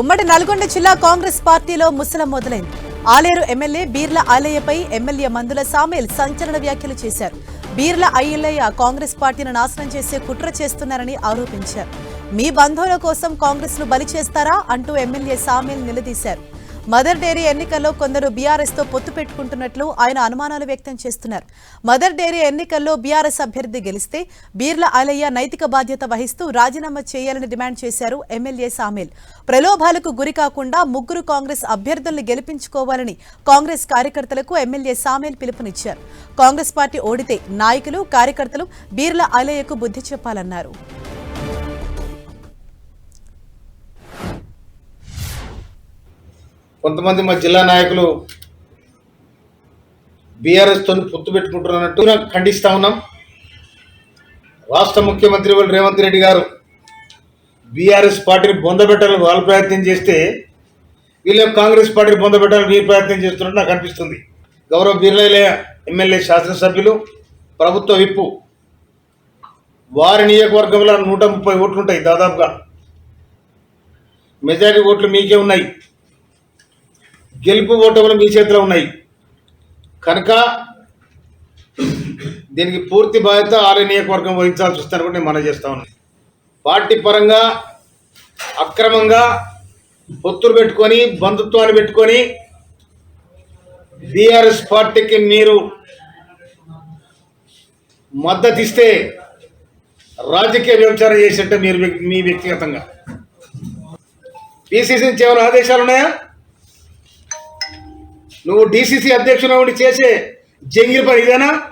ఉమ్మడి నల్గొండ జిల్లా కాంగ్రెస్ పార్టీలో ముసలం మొదలైంది. ఆలేరు ఎమ్మెల్యే బీర్ల ఆలయ్యపై ఎమ్మెల్యే మందుల సామేల్ సంచలన వ్యాఖ్యలు చేశారు. బీర్ల అయ్యలయ్య కాంగ్రెస్ పార్టీని నాశనం చేసే కుట్ర చేస్తున్నారని ఆరోపించారు. మీ బంధువుల కోసం కాంగ్రెస్ను బలి చేస్తారా అంటూ ఎమ్మెల్యే సామేల్ నిలదీశారు. మదర్ డైరీ ఎన్నికల్లో కొందరు బీఆర్ఎస్తో పొత్తు పెట్టుకుంటున్నట్లు ఆయన అనుమానాలు వ్యక్తం చేస్తున్నారు. మదర్ డైరీ ఎన్నికల్లో బీఆర్ఎస్ అభ్యర్థి గెలిస్తే బీర్ల ఆలయ్య నైతిక బాధ్యత వహిస్తూ రాజీనామా చేయాలని డిమాండ్ చేశారు ఎమ్మెల్యే సామిల్. ప్రలోభాలకు గురి కాకుండా ముగ్గురు కాంగ్రెస్ అభ్యర్థుల్ని గెలిపించుకోవాలని కాంగ్రెస్ కార్యకర్తలకు ఎమ్మెల్యే సామిల్ పిలుపునిచ్చారు. కాంగ్రెస్ పార్టీ ఓడితే నాయకులు కార్యకర్తలు బీర్ల ఆలయ్యకు బుద్ధి చెప్పాలన్నారు. కొంతమంది మా జిల్లా నాయకులు బీఆర్ఎస్తో పొత్తు పెట్టుకుంటున్నట్టు ఖండిస్తా ఉన్నాం. రాష్ట్ర ముఖ్యమంత్రి వాళ్ళు రేవంత్ రెడ్డి గారు బీఆర్ఎస్ పార్టీని బొందబెట్టాలని వాళ్ళు ప్రయత్నం చేస్తే వీళ్ళు కాంగ్రెస్ పార్టీని బొందబెట్టాలని వీరు ప్రయత్నం చేస్తున్నట్టు నాకు అనిపిస్తుంది. గౌరవ బీర్లైలే ఎమ్మెల్యే శాసనసభ్యులు ప్రభుత్వ విప్పు వారి నియోజకవర్గంలో నూట ముప్పై ఓట్లుంటాయి దాదాపుగా. మెజారిటీ ఓట్లు మీకే ఉన్నాయి. గెలుపు ఓటములు మీ చేతిలో ఉన్నాయి. కనుక దీనికి పూర్తి బాధ్యత ఆర్య నియోజకవర్గం వహించాల్సి వస్తుందని కూడా నేను మనం చేస్తా ఉన్నాను. పార్టీ పరంగా అక్రమంగా పొత్తులు పెట్టుకొని బంధుత్వాన్ని పెట్టుకొని బీఆర్ఎస్ పార్టీకి మీరు మద్దతు ఇస్తే రాజకీయ వ్యభిచారం చేసినట్టే మీరు మీ వ్యక్తిగతంగా. పిసిసి నుంచి ఏమైనా ఆదేశాలు ఉన్నాయా? నువ్వు డిసిసి అధ్యక్షుడు ఉండి చేసే జంగిల్ పని ఇదేనా?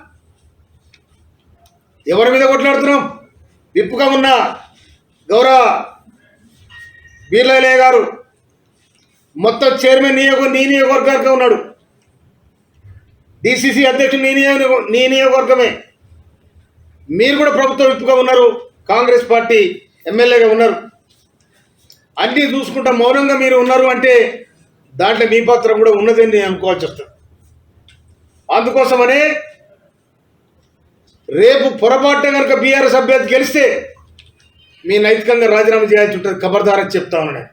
ఎవరి మీద కొట్లాడుతున్నాం? విప్పుగా ఉన్న గౌరవ బీర్లయ్య గారు మొత్తం చైర్మన్ నియోగ నీ నియోగవర్గంగా ఉన్నాడు. డిసిసి అధ్యక్షుడు నీ నియోగ నీ నియోగవర్గమే. మీరు కూడా ప్రభుత్వ విప్పుగా ఉన్నారు కాంగ్రెస్ పార్టీ ఎమ్మెల్యేగా ఉన్నారు. అన్నీ చూసుకుంటా మౌనంగా మీరు ఉన్నారు అంటే దాంట్లో మీ పాత్ర కూడా ఉన్నదని నేను అనుకోవాల్సి వస్తుంది. అందుకోసమనే రేపు పొరపాటున కనుక బీఆర్ఎస్ అభ్యర్థి గెలిస్తే మీ నైతికంగా రాజీనామా చేయాల్సి ఉంటుంది ఖబర్దారని చెప్తా ఉన్నాను.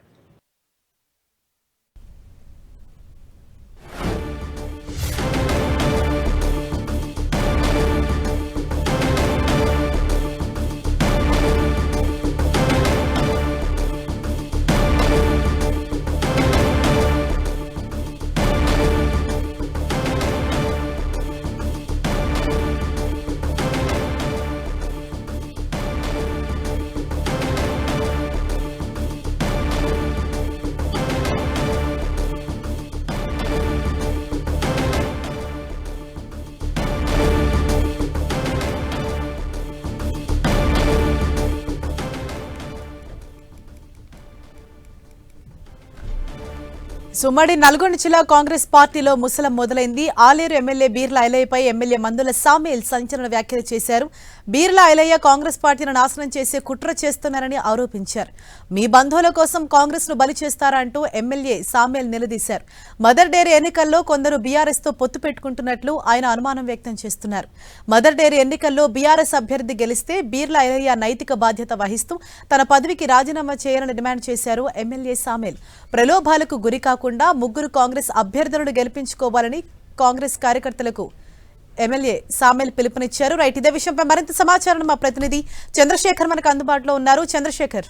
సుమ్మడి నల్గొండ జిల్లా కాంగ్రెస్ పార్టీలో ముసలం మొదలైంది. ఆలేరు ఎమ్మెల్యే బీర్ల ఐలయ్యపై ఎమ్మెల్యే మందుల సామీల్ సంచలన వ్యాఖ్యలు చేశారు. బీర్ల ఐలయ్య కాంగ్రెస్ పార్టీని నాశనం చేసే కుట్ర చేస్తున్నారని ఆరోపించారు. మీ బంధువుల కోసం కాంగ్రెస్ను బలి చేస్తారంటూ ఎమ్మెల్యే సామేల్ నిలదీశారు. మదర్ డైరీ ఎన్నికల్లో కొందరు బీఆర్ఎస్తో పొత్తు పెట్టుకుంటున్నట్లు ఆయన అనుమానం వ్యక్తం చేస్తున్నారు. మదర్ డైరీ ఎన్నికల్లో బీఆర్ఎస్ అభ్యర్థి గెలిస్తే బీర్ల ఐలయ్య నైతిక బాధ్యత వహిస్తూ తన పదవికి రాజీనామా చేయాలని డిమాండ్ చేశారు ఎమ్మెల్యే సామేల్. ప్రలోభాలకు గురికాకు కాకుండా ముగ్గురు కాంగ్రెస్ అభ్యర్థులను గెలిపించుకోవాలని కాంగ్రెస్ కార్యకర్తలకు ఎమ్మెల్యే సామెల్ పిలుపునిచ్చారు. రైట్ ఇదే విషయంపై మరింత సమాచారం మా ప్రతినిధి చంద్రశేఖర్ మనకు అందుబాటులో ఉన్నారు. చంద్రశేఖర్.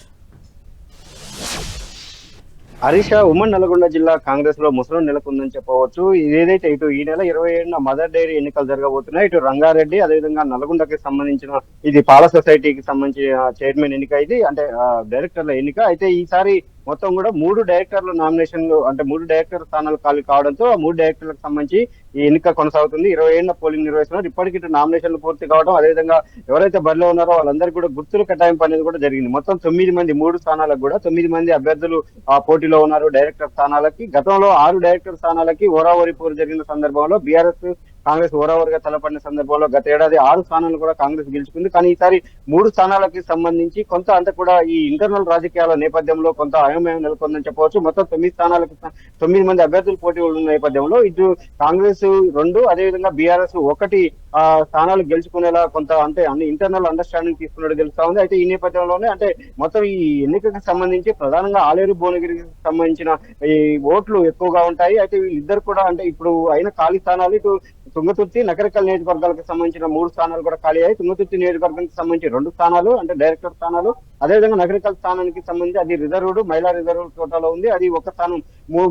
హరీష ఉమ్మడి నల్గొండ జిల్లా కాంగ్రెస్లో ముసలం నెలకొందని చెప్పవచ్చు. ఏదైతే ఇటు ఈ నెల ఇరవై ఏడున మదర్ డైరీ ఎన్నికలు జరగబోతున్నాయి ఇటు రంగారెడ్డి అదేవిధంగా నల్గొండకి సంబంధించిన ఇది పాల సొసైటీకి సంబంధించిన చైర్మన్ ఎన్నిక ఇది అంటే డైరెక్టర్ల ఎన్నిక. అయితే ఈసారి మొత్తం కూడా మూడు డైరెక్టర్ల నామినేషన్లు అంటే మూడు డైరెక్టర్ స్థానాలు ఖాళీ కావడంతో ఆ మూడు డైరెక్టర్లకు సంబంధించి ఈ ఎన్నిక కొనసాగుతుంది. ఇరవై ఏళ్ళ పోలింగ్ నిర్వహిస్తున్నారు. ఇప్పటికి ఇటు నామినేషన్లు పూర్తి కావడం అదేవిధంగా ఎవరైతే బరిలో ఉన్నారో వాళ్ళందరికీ కూడా గుర్తులు కేటాయింపు అనేది కూడా జరిగింది. మొత్తం తొమ్మిది మంది మూడు స్థానాలకు కూడా తొమ్మిది మంది అభ్యర్థులు ఆ పోటీలో ఉన్నారు. డైరెక్టర్ స్థానాలకి గతంలో ఆరు డైరెక్టర్ స్థానాలకి ఓరావరి పోరు జరిగిన సందర్భంలో బీఆర్ఎస్ కాంగ్రెస్ ఓరావరిగా తలపడిన సందర్భంలో గత ఏడాది ఆరు స్థానాలు కూడా కాంగ్రెస్ గెలుచుకుంది. కానీ ఈసారి మూడు స్థానాలకి సంబంధించి కొంత అంత కూడా ఈ ఇంటర్నల్ రాజకీయాల నేపథ్యంలో కొంత అయోమయం నెలకొందని చెప్పవచ్చు. మొత్తం తొమ్మిది స్థానాలకు తొమ్మిది మంది అభ్యర్థులు పోటీ ఉన్న నేపథ్యంలో ఇటు కాంగ్రెస్ రెండు అదేవిధంగా బీఆర్ఎస్ ఒకటి ఆ స్థానాలు గెలుచుకునేలా కొంత అంటే అన్ని ఇంటర్నల్ అండర్స్టాండింగ్ తీసుకున్నట్టు తెలుస్తా ఉంది. అయితే ఈ నేపథ్యంలోనే అంటే మొత్తం ఈ ఎన్నికకు సంబంధించి ప్రధానంగా ఆలేరు భువనగిరికి సంబంధించిన ఈ ఓట్లు ఎక్కువగా ఉంటాయి. అయితే వీళ్ళిద్దరు కూడా అంటే ఇప్పుడు అయిన ఖాళీ స్థానాలు ఇటు తుంగతుర్తి నకరికల్ నియోజకవర్గాలకు సంబంధించిన మూడు స్థానాలు కూడా ఖాళీ అయ్యాయి. తుంగతుర్తి నియోజకవర్గానికి సంబంధించి రెండు స్థానాలు అంటే డైరెక్టర్ స్థానాలు. అదేవిధంగా నగరికల్ స్థానానికి సంబంధించి అది రిజర్వ్డ్ మహిళా రిజర్వ్ కోటాలో ఉంది. అది ఒక స్థానం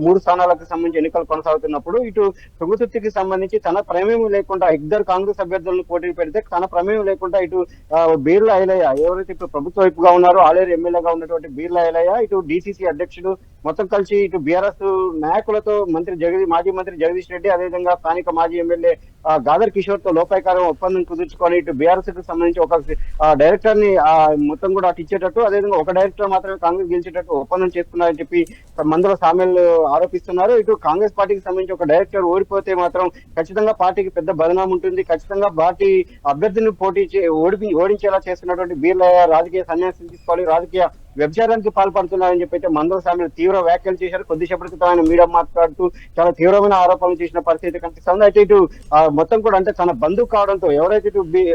మూడు స్థానాలకు సంబంధించి ఎన్నికలు కొనసాగుతున్నప్పుడు ఇటు తుంగతుర్తికి సంబంధించి తన ప్రమేయం లేకుండా ఇద్దరు కాంగ్రెస్ అభ్యర్థులను పోటీ పెడితే తన ప్రమేయం లేకుండా ఇటు బీర్ల ఐలయ్య ఎవరైతే ఇప్పుడు ప్రభుత్వ వైపుగా ఉన్నారో ఆలేరు ఎమ్మెల్యేగా ఉన్నటువంటి బీర్ల ఐలయ్య ఇటు డిసిసి అధ్యక్షుడు మొత్తం కలిసి ఇటు బీఆర్ఎస్ నాయకులతో మంత్రి జగదీ మాజీ మంత్రి జగదీష్ రెడ్డి అదేవిధంగా స్థానిక మాజీ ఎమ్మెల్యే గాదర్ కిషోర్తో లోపాయకారం ఒప్పందం కుదుర్చుకొని ఇటు బీఆర్ఎస్కు సంబంధించి ఒక డైరెక్టర్ని మొత్తం కూడా అటు ఇచ్చేటట్టు అదేవిధంగా ఒక డైరెక్టర్ మాత్రమే కాంగ్రెస్ గెలిచేటట్టు ఒప్పందం చేసుకున్నారని చెప్పి మందుల సామెలు ఆరోపిస్తున్నారు. ఇటు కాంగ్రెస్ పార్టీకి సంబంధించి ఒక డైరెక్టర్ ఓడిపోతే మాత్రం ఖచ్చితంగా పార్టీకి పెద్ద బదనాం ఉంటుంది. ఖచ్చితంగా పార్టీ అభ్యర్థిని పోటీ చే- ఓడిపి ఓడించేలా చేస్తున్నటువంటి బీర్లయ్య రాజకీయ సన్యాసం తీసుకోవాలి. రాజకీయ వ్యభిచారానికి పాల్పడుతున్నారని చెప్పి అయితే మందల సామెలు తీవ్ర వ్యాఖ్యలు చేశారు. కొద్దిసేపటి క్రితం ఆయన మీడియా మాట్లాడుతూ చాలా తీవ్రమైన ఆరోపణలు చేసిన పరిస్థితి కనిపిస్తుంది. అయితే ఇటు ఆ, మొత్తం కూడా అంటే తన బంధువు కావడంతో ఎవరైతే ఇటు బి-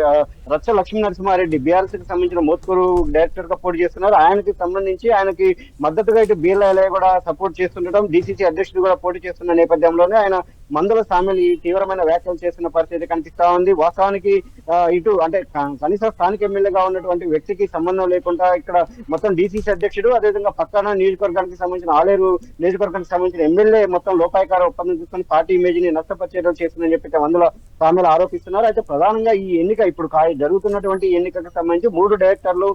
రచ్చ లక్ష్మీ నరసింహారెడ్డి బీఆర్ఎస్కి సంబంధించిన మోత్కూరు డైరెక్టర్గా పోటీ చేస్తున్నారు. ఆయనకి సంబంధించి ఆయనకి మద్దతుగా ఇటు బీఎల్ఐ కూడా సపోర్ట్ చేస్తుండటం డిసిసి అధ్యక్షుడు కూడా పోటీ చేస్తున్న నేపథ్యంలోనే ఆయన మందుల సామెలు ఈ తీవ్రమైన వ్యాఖ్యలు చేస్తున్న పరిస్థితి కనిపిస్తా ఉంది. వాస్తవానికి ఇటు అంటే కనీసం స్థానిక ఎమ్మెల్యేగా ఉన్నటువంటి వ్యక్తికి సంబంధం లేకుండా ఇక్కడ మొత్తం డిసిసి అధ్యక్షుడు అదేవిధంగా పక్కన నియోజకవర్గానికి సంబంధించిన ఆలేరు నియోజకవర్గానికి సంబంధించిన ఎమ్మెల్యే మొత్తం లోపాయకార ఒప్పందం తీసుకుని పార్టీ ఇమేజ్ని నష్టపరిచేయడం చేస్తుందని చెప్పి మందుల సామెలు ఆరోపిస్తున్నారు. అయితే ప్రధానంగా ఈ ఎన్నిక ఇప్పుడు జరుగుతున్నటువంటి ఎన్నికకు సంబంధించి మూడు డైరెక్టర్లు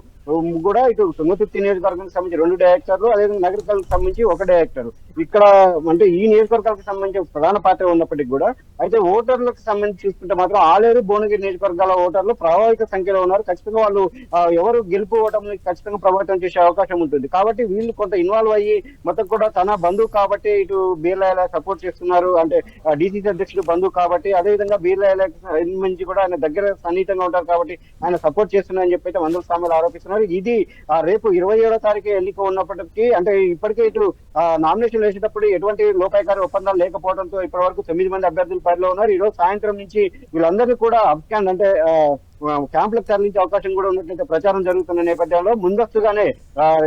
కూడా ఇటు తుంగతుర్తి నియోజకవర్గానికి సంబంధించి రెండు డైరెక్టర్లు అదేవిధంగా నగరికల్కి సంబంధించి ఒక డైరెక్టర్. ఇక్కడ అంటే ఈ నియోజకవర్గాలకు సంబంధించి ప్రధాన అయితే ఉన్నప్పటికీ కూడా అయితే ఓటర్లకు సంబంధించి చూసుకుంటే మాత్రం ఆలేరు భువనగిరి నియోజకవర్గాల ఓటర్లు ప్రభావిత సంఖ్యలో ఉన్నారు. ఖచ్చితంగా వాళ్ళు ఎవరు గెలుపు ఓటమి ఖచ్చితంగా ప్రభావితం చేసే అవకాశం ఉంటుంది. కాబట్టి వీళ్ళు కొంత ఇన్వాల్వ్ అయ్యి మొత్తం కూడా తన బంధువు కాబట్టి ఇటు బీర్లా సపోర్ట్ చేస్తున్నారు. అంటే డిసిసి అధ్యక్షుడు బంధువు కాబట్టి అదేవిధంగా బీర్లా నుంచి కూడా ఆయన దగ్గర సన్నిహితంగా ఉంటారు కాబట్టి ఆయన సపోర్ట్ చేస్తున్నారని చెప్పి అయితే వందల సామెలు ఆరోపిస్తున్నారు. ఇది రేపు ఇరవై ఏడో తారీఖు ఎన్నిక ఉన్నప్పటికీ అంటే ఇప్పటికే ఇటు నామినేషన్ వేసేటప్పుడు ఎటువంటి లోపాయకారి ఒప్పందాలు లేకపోవడంతో ఇప్పటి వరకు తొమ్మిది మంది అభ్యర్థులు పరిలో ఉన్నారు. ఈ రోజు సాయంత్రం నుంచి వీళ్ళందరినీ కూడా అప్కాన్ అంటే ఆ, క్యాంపులకు తరలించే అవకాశం కూడా ఉన్నట్లయితే ప్రచారం జరుగుతున్న నేపథ్యంలో ముందస్తుగానే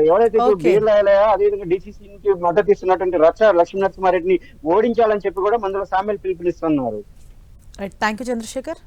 ఎవరైతే. బీర్లా అదేవిధంగా డిసిసి నుంచి మద్దతు ఇస్తున్నటువంటి రచ్చ లక్ష్మీ నరసింహారెడ్డిని ఓడించాలని చెప్పి కూడా మందుల సామెలు పిలుపునిస్తున్నారు. Right thank you Chandrashekar